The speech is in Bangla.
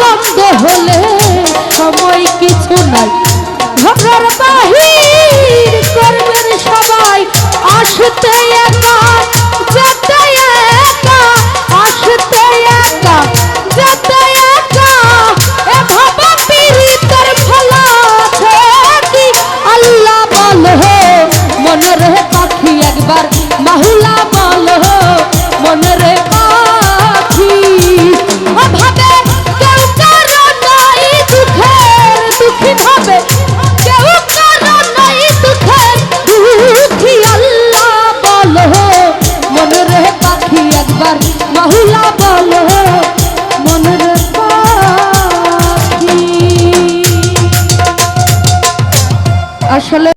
বন্ধ হলে সময় কিছু নাই। আসলে